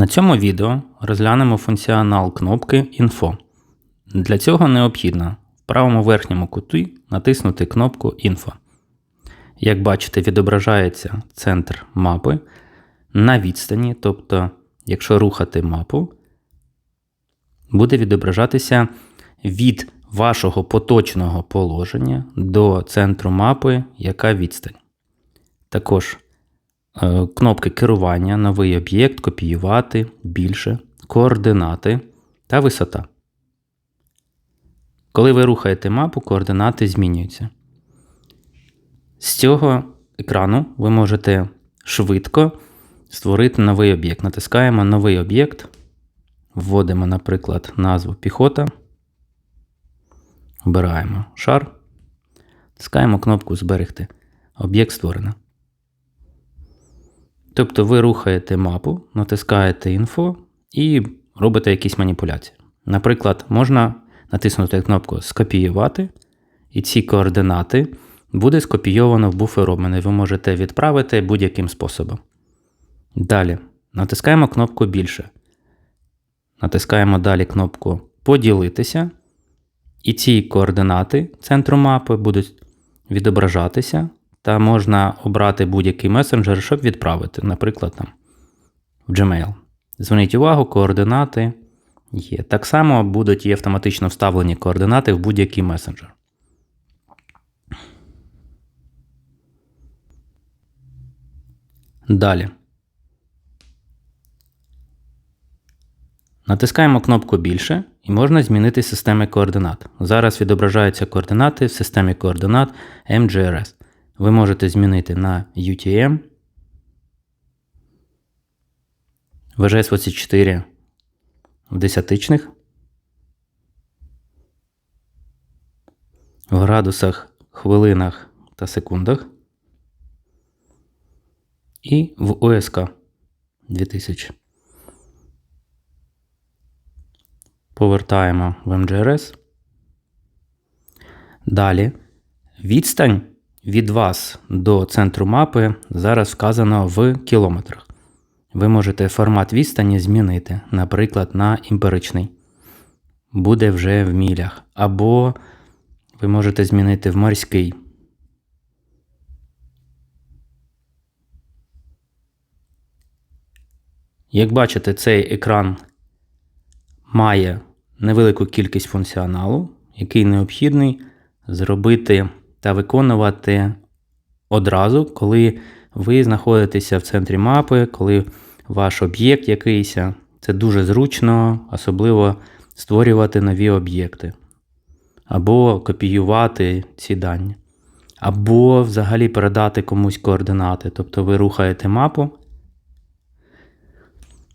На цьому відео розглянемо функціонал кнопки Info. Для цього необхідно в правому верхньому куті натиснути кнопку Info. Як бачите, відображається центр мапи на відстані, тобто, якщо рухати мапу, буде відображатися від вашого поточного положення до центру мапи, яка відстань. Також кнопки керування, новий об'єкт, копіювати, більше, координати та висота. Коли ви рухаєте мапу, координати змінюються. З цього екрану ви можете швидко створити новий об'єкт. Натискаємо новий об'єкт, вводимо, наприклад, назву піхота. Обираємо шар, натискаємо кнопку Зберегти. Об'єкт створено. Тобто ви рухаєте мапу, натискаєте інфо і робите якісь маніпуляції. Наприклад, можна натиснути кнопку Скопіювати, і ці координати буде скопійовано в буфер обміну. Ви можете відправити будь-яким способом. Далі натискаємо кнопку Більше. Натискаємо далі кнопку Поділитися. І ці координати центру мапи будуть відображатися, та можна обрати будь-який месенджер, щоб відправити, наприклад, там, в Gmail. Зверніть увагу, координати є. Так само будуть і автоматично вставлені координати в будь-який месенджер. Далі. Натискаємо кнопку Більше і можна змінити системи координат. Зараз відображаються координати в системі координат MGRS. Ви можете змінити на UTM, VGS24 в десятичних, в градусах, хвилинах та секундах і в ОСК 2000. Повертаємо в MGRS. Далі відстань від вас до центру мапи зараз вказано в кілометрах. Ви можете формат відстані змінити, наприклад, на імперичний. Буде вже в мілях. Або ви можете змінити в морський. Як бачите, цей екран має невелику кількість функціоналу, який необхідний зробити та виконувати одразу, коли ви знаходитеся в центрі мапи, коли ваш об'єкт якийсь. Це дуже зручно, особливо створювати нові об'єкти. Або копіювати ці дані. Або взагалі передати комусь координати. Тобто ви рухаєте мапу.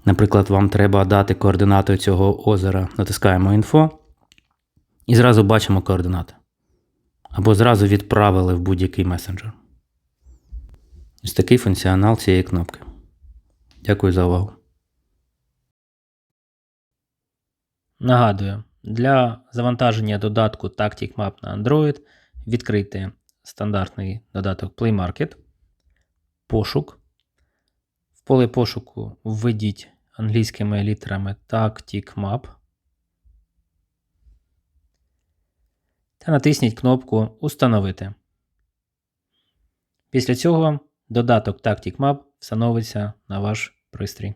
Наприклад, вам треба дати координати цього озера. Натискаємо інфо. І зразу бачимо координати. Або зразу відправили в будь-який месенджер. Ось такий функціонал цієї кнопки. Дякую за увагу. Нагадую, для завантаження додатку Tactic Map на Android відкрийте стандартний додаток Play Market, пошук. В поле пошуку введіть англійськими літерами Tactic Map та натисніть кнопку Установити. Після цього додаток Tactic Map встановиться на ваш пристрій.